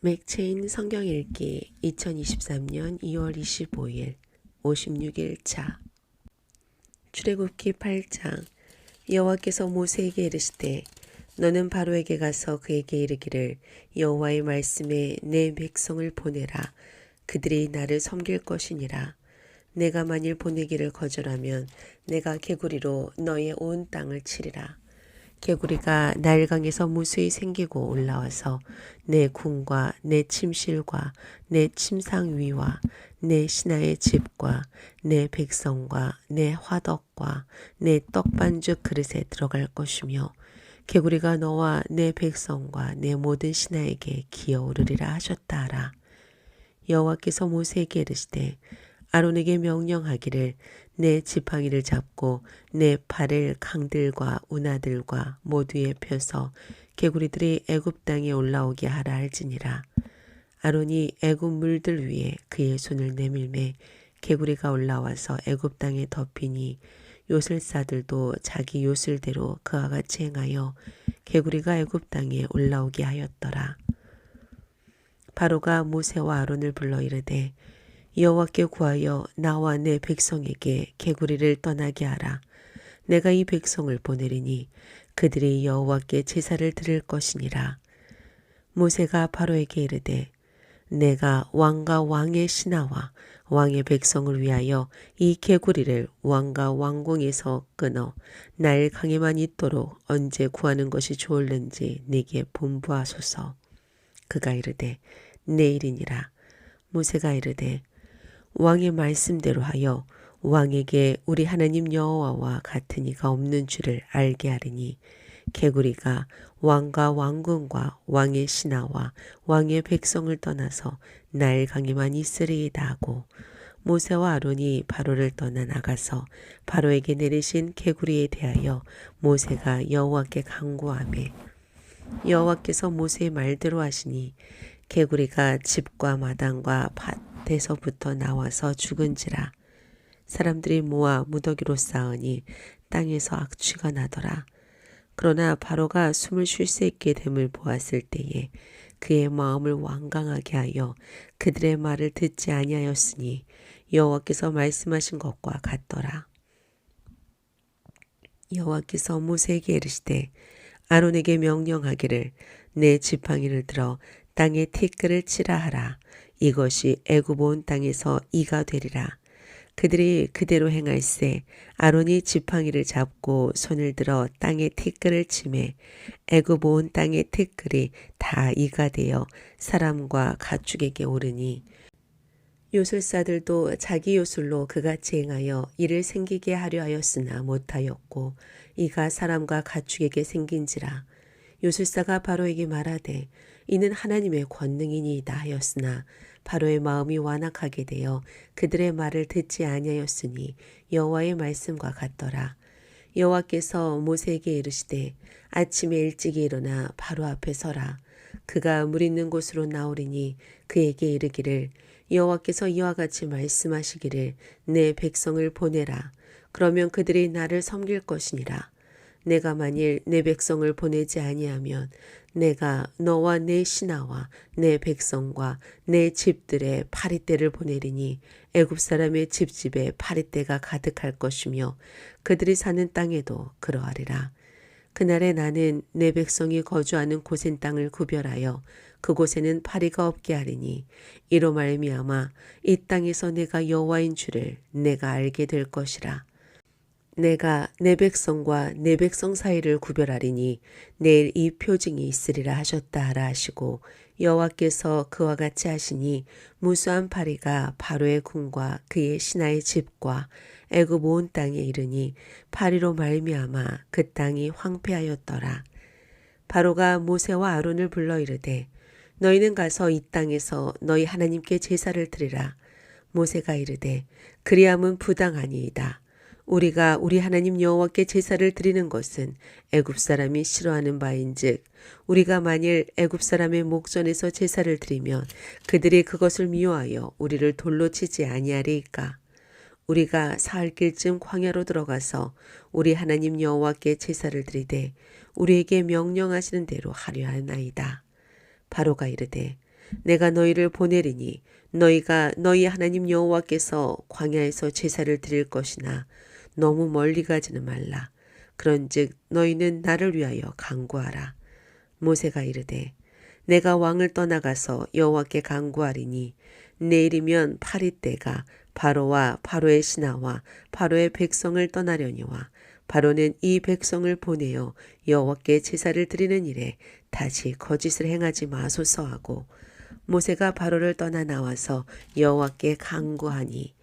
맥체인 성경 읽기 2023년 2월 25일 56일 차. 출애굽기 8장. 여호와께서 모세에게 이르시되 너는 바로에게 가서 그에게 이르기를 여호와의 말씀에 내 백성을 보내라. 그들이 나를 섬길 것이니라. 내가 만일 보내기를 거절하면 내가 개구리로 너의 온 땅을 치리라 개구리가 나일강에서 무수히 생기고 올라와서 내 궁과 내 침실과 내 침상 위와 내 신하의 집과 내 백성과 내 화덕과 내 떡반죽 그릇에 들어갈 것이며 개구리가 너와 내 백성과 내 모든 신하에게 기어오르리라 하셨다 하라. 여호와께서 모세에게 이르시되 아론에게 명령하기를 내 지팡이를 잡고 내 팔을 강들과 운하들과 모두에 펴서 개구리들이 애굽 땅에 올라오게 하라 할지니라. 아론이 애굽 물들 위에 그의 손을 내밀매 개구리가 올라와서 애굽 땅에 덮이니 요술사들도 자기 요술대로 그와 같이 행하여 개구리가 애굽 땅에 올라오게 하였더라. 바로가 모세와 아론을 불러 이르되 여호와께 구하여 나와 내 백성에게 개구리를 떠나게 하라. 내가 이 백성을 보내리니 그들이 여호와께 제사를 드릴 것이니라. 모세가 바로에게 이르되 내가 왕과 왕의 신하와 왕의 백성을 위하여 이 개구리를 왕과 왕궁에서 끊어 날 강에만 있도록 언제 구하는 것이 좋을는지 네게 분부하소서. 그가 이르되 내일이니라. 모세가 이르되 왕의 말씀대로 하여 왕에게 우리 하나님 여호와와 같은 이가 없는 줄을 알게 하리니 개구리가 왕과 왕궁과 왕의 신하와 왕의 백성을 떠나서 나일 강에만 있으리이다 하고 모세와 아론이 바로를 떠나 나가서 바로에게 내리신 개구리에 대하여 모세가 여호와께 간구하매 여호와께서 모세의 말대로 하시니 개구리가 집과 마당과 밭에서부터 나와서 죽은지라 사람들이 모아 무더기로 쌓으니 땅에서 악취가 나더라. 그러나 바로가 숨을 쉴 수 있게 됨을 보았을 때에 그의 마음을 완강하게 하여 그들의 말을 듣지 아니하였으니 여호와께서 말씀하신 것과 같더라. 여호와께서 모세에게 이르시되 아론에게 명령하기를 내 지팡이를 들어 땅에 티끌을 치라 하라. 이것이 애굽 온 땅에서 이가 되리라. 그들이 그대로 행할세 아론이 지팡이를 잡고 손을 들어 땅에 티끌을 치매 애굽 온 땅의 티끌이 다 이가 되어 사람과 가축에게 오르니 요술사들도 자기 요술로 그같이 행하여 이를 생기게 하려 하였으나 못하였고 이가 사람과 가축에게 생긴지라 요술사가 바로에게 말하되 이는 하나님의 권능이니이다 하였으나 바로의 마음이 완악하게 되어 그들의 말을 듣지 아니하였으니 여호와의 말씀과 같더라. 여호와께서 모세에게 이르시되 아침에 일찍이 일어나 바로 앞에 서라. 그가 물 있는 곳으로 나오리니 그에게 이르기를 여호와께서 이와 같이 말씀하시기를 내 백성을 보내라. 그러면 그들이 나를 섬길 것이니라. 내가 만일 내 백성을 보내지 아니하면 내가 너와 내 신하와 내 백성과 내 집들의 파리떼를 보내리니 애굽 사람의 집집에 파리떼가 가득할 것이며 그들이 사는 땅에도 그러하리라. 그날에 나는 내 백성이 거주하는 고센 땅을 구별하여 그곳에는 파리가 없게 하리니 이로 말미암아 이 땅에서 내가 여호와인 줄을 내가 알게 될 것이라. 내가 내 백성과 내 백성 사이를 구별하리니 내일 이 표징이 있으리라 하셨다 하라 하시고 여호와께서 그와 같이 하시니 무수한 파리가 바로의 궁과 그의 신하의 집과 애굽 온 땅에 이르니 파리로 말미암아 그 땅이 황폐하였더라. 바로가 모세와 아론을 불러 이르되 너희는 가서 이 땅에서 너희 하나님께 제사를 드리라. 모세가 이르되 그리함은 부당하니이다. 우리가 우리 하나님 여호와께 제사를 드리는 것은 애굽 사람이 싫어하는 바인즉 우리가 만일 애굽 사람의 목전에서 제사를 드리면 그들이 그것을 미워하여 우리를 돌로 치지 아니하리이까? 우리가 사흘 길쯤 광야로 들어가서 우리 하나님 여호와께 제사를 드리되 우리에게 명령하시는 대로 하려 하나이다. 바로가 이르되 내가 너희를 보내리니 너희가 너희 하나님 여호와께서 광야에서 제사를 드릴 것이나 너무 멀리 가지는 말라. 그런즉 너희는 나를 위하여 간구하라. 모세가 이르되 내가 왕을 떠나가서 여호와께 간구하리니 내일이면 파리 때가 바로와 바로의 신하와 바로의 백성을 떠나려니와 바로는 이 백성을 보내어 여호와께 제사를 드리는 일에 다시 거짓을 행하지 마소서 하고 모세가 바로를 떠나 나와서 여호와께 간구하니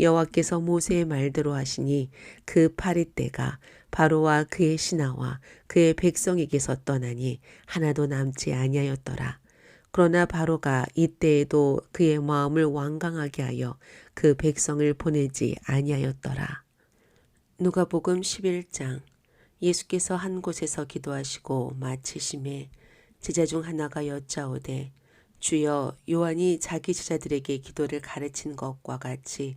여호와께서 모세의 말대로 하시니 그 파리 때가 바로와 그의 신하와 그의 백성에게서 떠나니 하나도 남지 아니하였더라. 그러나 바로가 이때에도 그의 마음을 완강하게 하여 그 백성을 보내지 아니하였더라. 누가복음 11장 예수께서 한 곳에서 기도하시고 마치심에 제자 중 하나가 여짜오되 주여 요한이 자기 제자들에게 기도를 가르친 것과 같이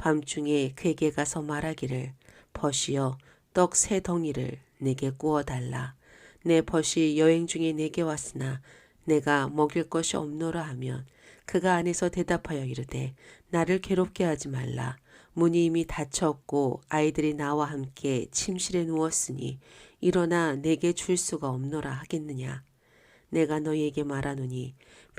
밤중에 그에게 가서 말하기를 벗이여 떡 세 덩이를 내게 구워 달라. 내 벗이 여행 중에 내게 왔으나 내가 먹일 것이 없노라 하면 그가 안에서 대답하여 이르되 나를 괴롭게 하지 말라. 문이 이미 닫혔고 아이들이 나와 함께 침실에 누웠으니 일어나 내게 줄 수가 없노라 하겠느냐. 내가 너희에게 말하노니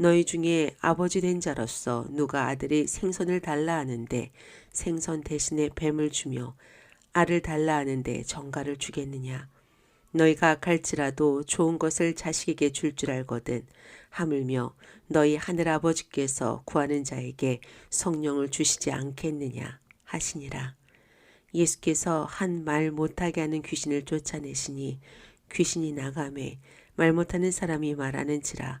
너희 중에 아버지 된 자로서 누가 아들이 생선을 달라 하는데 생선 대신에 뱀을 주며 알을 달라 하는데 정가를 주겠느냐 너희가 갈지라도 좋은 것을 자식에게 줄줄 알거든 하물며 너희 하늘 아버지께서 구하는 자에게 성령을 주시지 않겠느냐 하시니라. 예수께서 한 말 못하게 하는 귀신을 쫓아내시니 귀신이 나가매 말 못하는 사람이 말하는지라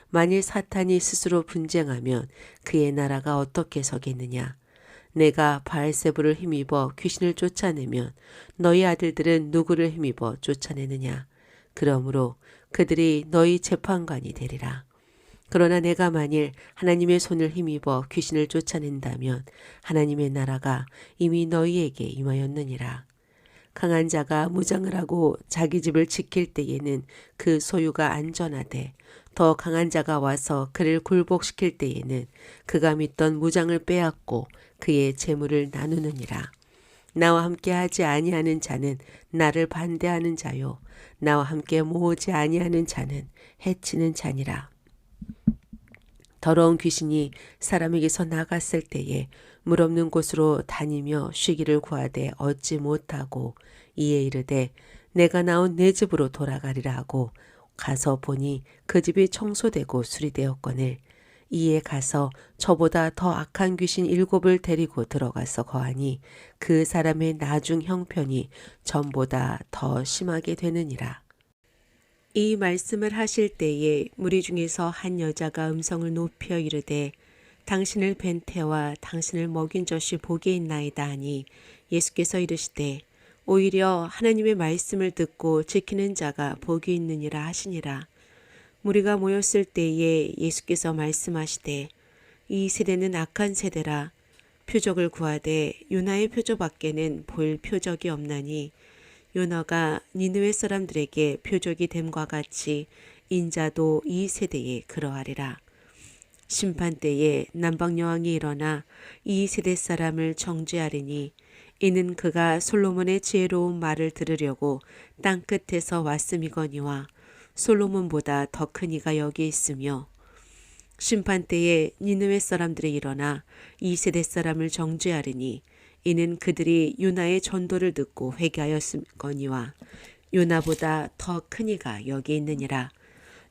만일 사탄이 스스로 분쟁하면 그의 나라가 어떻게 서겠느냐. 내가 바알세부를 힘입어 귀신을 쫓아내면 너희 아들들은 누구를 힘입어 쫓아내느냐. 그러므로 그들이 너희 재판관이 되리라. 그러나 내가 만일 하나님의 손을 힘입어 귀신을 쫓아낸다면 하나님의 나라가 이미 너희에게 임하였느니라. 강한 자가 무장을 하고 자기 집을 지킬 때에는 그 소유가 안전하되 더 강한 자가 와서 그를 굴복시킬 때에는 그가 믿던 무장을 빼앗고 그의 재물을 나누느니라. 나와 함께 하지 아니하는 자는 나를 반대하는 자요 나와 함께 모으지 아니하는 자는 해치는 자니라. 더러운 귀신이 사람에게서 나갔을 때에 물 없는 곳으로 다니며 쉬기를 구하되 얻지 못하고 이에 이르되 내가 나온 내 집으로 돌아가리라 하고 가서 보니 그 집이 청소되고 수리되었거늘 이에 가서 저보다 더 악한 귀신 일곱을 데리고 들어가서 거하니 그 사람의 나중 형편이 전보다 더 심하게 되느니라. 이 말씀을 하실 때에 무리 중에서 한 여자가 음성을 높여 이르되 당신을 뵌 태와 당신을 먹인 젖이 복이 있나이다 하니 예수께서 이르시되 오히려 하나님의 말씀을 듣고 지키는 자가 복이 있느니라 하시니라. 무리가 모였을 때에 예수께서 말씀하시되 이 세대는 악한 세대라 표적을 구하되 요나의 표적 밖에는 볼 표적이 없나니 요나가 니느웨 사람들에게 표적이 됨과 같이 인자도 이 세대에 그러하리라. 심판 때에 남방 여왕이 일어나 이 세대 사람을 정죄하리니 이는 그가 솔로몬의 지혜로운 말을 들으려고 땅 끝에서 왔음이거니와 솔로몬보다 더 큰 이가 여기 있으며 심판 때에 니느웨 사람들이 일어나 이 세대 사람을 정죄하리니 이는 그들이 요나의 전도를 듣고 회개하였음거니와 요나보다 더 큰 이가 여기 있느니라.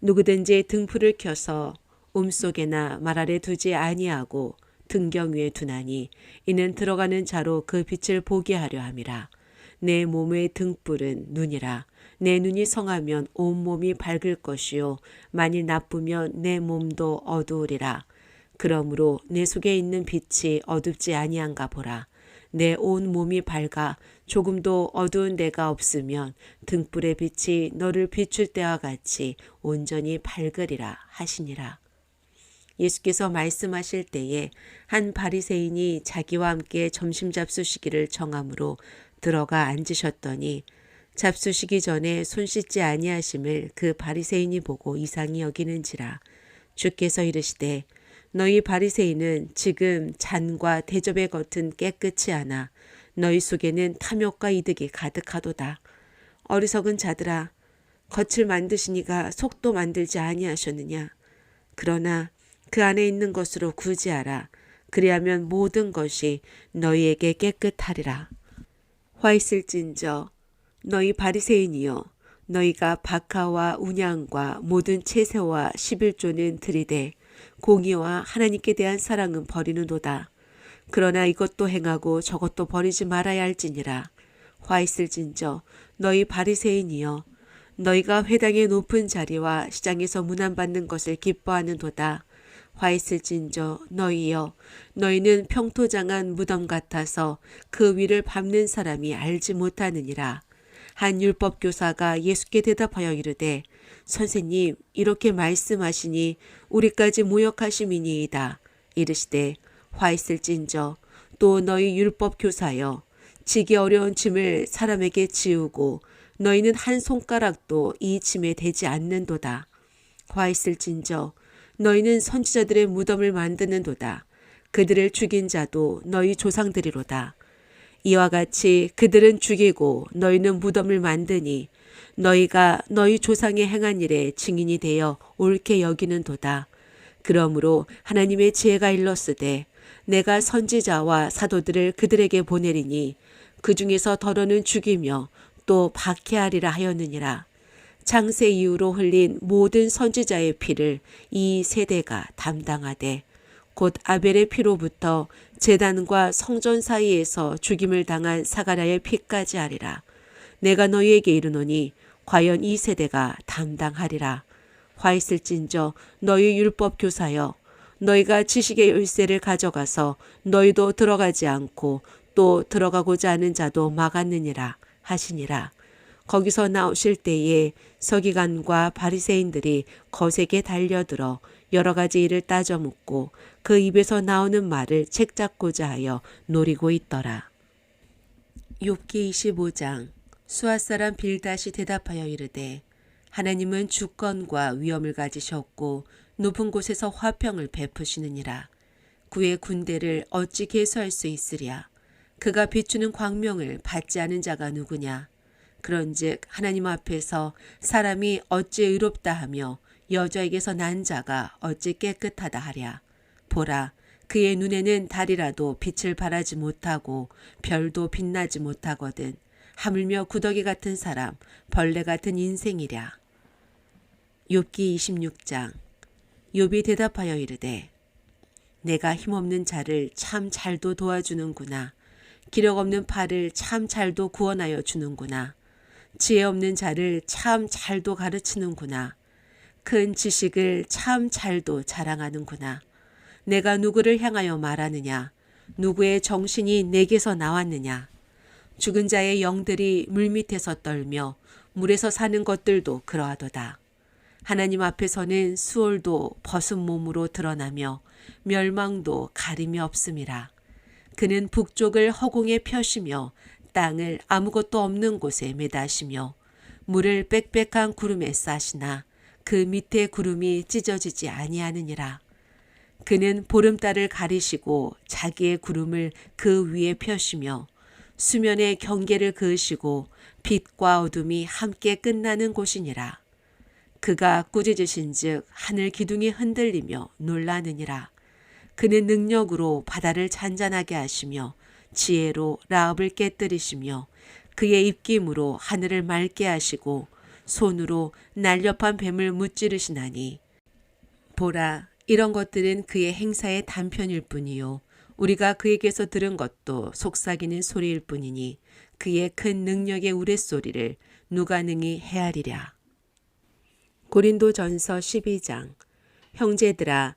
누구든지 등불을 켜서 움속에나 말 아래 두지 아니하고 등경 위에 두나니 이는 들어가는 자로 그 빛을 보게 하려 함이라. 내 몸의 등불은 눈이라. 내 눈이 성하면 온 몸이 밝을 것이요. 만일 나쁘면 내 몸도 어두우리라. 그러므로 내 속에 있는 빛이 어둡지 아니한가 보라. 내 온 몸이 밝아 조금도 어두운 데가 없으면 등불의 빛이 너를 비출 때와 같이 온전히 밝으리라 하시니라 예수께서 말씀하실 때에 한 바리새인이 자기와 함께 점심 잡수시기를 정함으로 들어가 앉으셨더니 잡수시기 전에 손 씻지 아니하심을 그 바리새인이 보고 이상히 여기는지라 주께서 이르시되 너희 바리새인은 지금 잔과 대접의 겉은 깨끗이 하나 너희 속에는 탐욕과 이득이 가득하도다. 어리석은 자들아 겉을 만드시니가 속도 만들지 아니하셨느냐? 그러나 그 안에 있는 것으로 구지하라 그리하면 모든 것이 너희에게 깨끗하리라 화 있을진저 너희 바리새인이여 너희가 박하와 운양과 모든 채세와 십일조는 들이되 공의와 하나님께 대한 사랑은 버리는도다. 그러나 이것도 행하고 저것도 버리지 말아야 할지니라. 화 있을진저 너희 바리새인이여 너희가 회당의 높은 자리와 시장에서 문안받는 것을 기뻐하는도다. 화 있을진저 너희여 너희는 평토장한 무덤 같아서 그 위를 밟는 사람이 알지 못하느니라. 한 율법 교사가 예수께 대답하여 이르되 선생님 이렇게 말씀하시니 우리까지 모욕하심이니이다. 이르시되 화 있을진저 또 너희 율법 교사여 지기 어려운 짐을 사람에게 지우고 너희는 한 손가락도 이 짐에 대지 않는도다. 화 있을진저 너희는 선지자들의 무덤을 만드는도다. 그들을 죽인 자도 너희 조상들이로다. 이와 같이 그들은 죽이고 너희는 무덤을 만드니 너희가 너희 조상의 행한 일에 증인이 되어 옳게 여기는 도다. 그러므로 하나님의 지혜가 일렀으되 내가 선지자와 사도들을 그들에게 보내리니 그 중에서 더러는 죽이며 또 박해하리라 하였느니라. 창세 이후로 흘린 모든 선지자의 피를 이 세대가 담당하되 곧 아벨의 피로부터 제단과 성전 사이에서 죽임을 당한 사가랴의 피까지 하리라. 내가 너희에게 이르노니 과연 이 세대가 담당하리라. 화 있을진저 너희 율법 교사여 너희가 지식의 열쇠를 가져가서 너희도 들어가지 않고 또 들어가고자 하는 자도 막았느니라 하시니라. 거기서 나오실 때에 서기관과 바리새인들이 거세게 달려들어 여러 가지 일을 따져 묻고 그 입에서 나오는 말을 책잡고자 하여 노리고 있더라. 욥기 25장 수아 사람 빌다시 대답하여 이르되 하나님은 주권과 위엄을 가지셨고 높은 곳에서 화평을 베푸시느니라. 그의 군대를 어찌 계수할 수 있으랴. 그가 비추는 광명을 받지 않은 자가 누구냐. 그런즉 하나님 앞에서 사람이 어찌 의롭다 하며 여자에게서 난 자가 어찌 깨끗하다 하랴. 보라, 그의 눈에는 달이라도 빛을 발하지 못하고 별도 빛나지 못하거든. 하물며 구더기 같은 사람, 벌레 같은 인생이랴. 욥기 26장 욥이 대답하여 이르되 내가 힘없는 자를 참 잘도 도와주는구나. 기력 없는 팔을 참 잘도 구원하여 주는구나. 지혜 없는 자를 참 잘도 가르치는구나. 큰 지식을 참 잘도 자랑하는구나. 내가 누구를 향하여 말하느냐? 누구의 정신이 내게서 나왔느냐? 죽은 자의 영들이 물밑에서 떨며 물에서 사는 것들도 그러하도다. 하나님 앞에서는 수월도 벗은 몸으로 드러나며 멸망도 가림이 없음이라. 그는 북쪽을 허공에 펴시며 땅을 아무것도 없는 곳에 매다시며 물을 빽빽한 구름에 싸시나 그 밑에 구름이 찢어지지 아니하느니라. 그는 보름달을 가리시고 자기의 구름을 그 위에 펴시며 수면의 경계를 그으시고 빛과 어둠이 함께 끝나는 곳이니라. 그가 꾸짖으신즉 하늘 기둥이 흔들리며 놀라느니라. 그는 능력으로 바다를 잔잔하게 하시며 지혜로 라업을 깨뜨리시며 그의 입김으로 하늘을 맑게 하시고 손으로 날렵한 뱀을 무찌르시나니. 보라 이런 것들은 그의 행사의 단편일 뿐이요. 우리가 그에게서 들은 것도 속삭이는 소리일 뿐이니 그의 큰 능력의 우레소리를 누가 능히 헤아리랴. 고린도전서 12장. 형제들아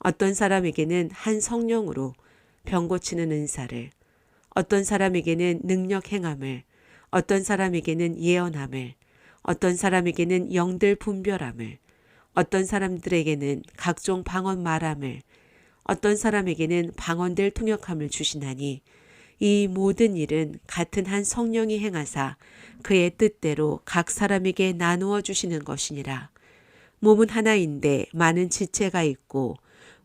어떤 사람에게는 한 성령으로 병 고치는 은사를 어떤 사람에게는 능력 행함을 어떤 사람에게는 예언함을 어떤 사람에게는 영들 분별함을 어떤 사람들에게는 각종 방언 말함을 어떤 사람에게는 방언들 통역함을 주시나니 이 모든 일은 같은 한 성령이 행하사 그의 뜻대로 각 사람에게 나누어 주시는 것이니라. 몸은 하나인데 많은 지체가 있고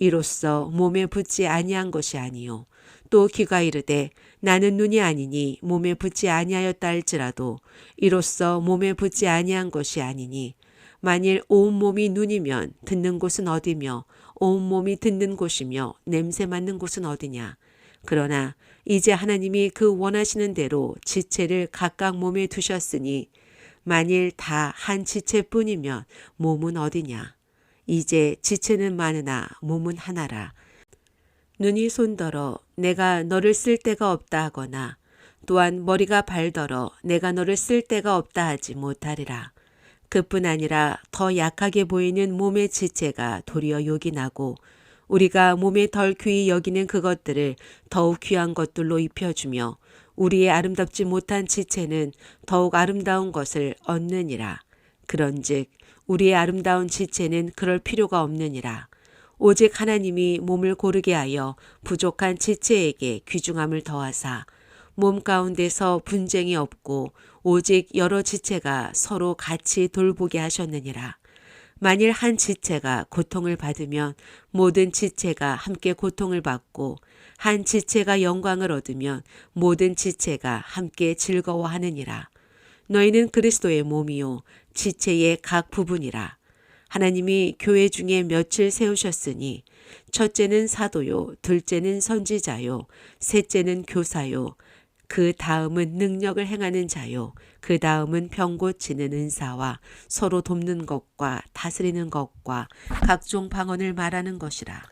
이로써 몸에 붙지 아니한 것이 아니요. 또 귀가 이르되 나는 눈이 아니니 몸에 붙지 아니하였다 할지라도 이로써 몸에 붙지 아니한 것이 아니니. 만일 온 몸이 눈이면 듣는 곳은 어디며 온 몸이 듣는 곳이며 냄새 맡는 곳은 어디냐? 그러나 이제 하나님이 그 원하시는 대로 지체를 각각 몸에 두셨으니 만일 다 한 지체뿐이면 몸은 어디냐 이제 지체는 많으나 몸은 하나라 눈이 손더러 내가 너를 쓸 데가 없다 하거나 또한 머리가 발더러 내가 너를 쓸 데가 없다 하지 못하리라. 그뿐 아니라 더 약하게 보이는 몸의 지체가 도리어 욕이 나고 우리가 몸에 덜 귀히 여기는 그것들을 더욱 귀한 것들로 입혀주며 우리의 아름답지 못한 지체는 더욱 아름다운 것을 얻느니라. 그런즉 우리의 아름다운 지체는 그럴 필요가 없느니라. 오직 하나님이 몸을 고르게 하여 부족한 지체에게 귀중함을 더하사 몸 가운데서 분쟁이 없고 오직 여러 지체가 서로 같이 돌보게 하셨느니라. 만일 한 지체가 고통을 받으면 모든 지체가 함께 고통을 받고 한 지체가 영광을 얻으면 모든 지체가 함께 즐거워하느니라. 너희는 그리스도의 몸이요 지체의 각 부분이라. 하나님이 교회 중에 며칠 세우셨으니 첫째는 사도요, 둘째는 선지자요, 셋째는 교사요, 그 다음은 능력을 행하는 자요, 그 다음은 병 고치는 은사와 서로 돕는 것과 다스리는 것과 각종 방언을 말하는 것이라.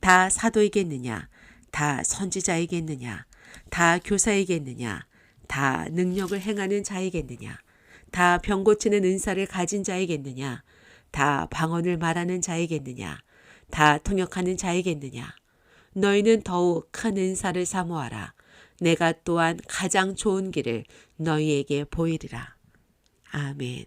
다 사도이겠느냐? 다 선지자이겠느냐? 다 교사이겠느냐? 다 능력을 행하는 자이겠느냐? 다 병 고치는 은사를 가진 자이겠느냐? 다 방언을 말하는 자이겠느냐? 다 통역하는 자이겠느냐? 너희는 더욱 큰 은사를 사모하라. 내가 또한 가장 좋은 길을 너희에게 보이리라. 아멘.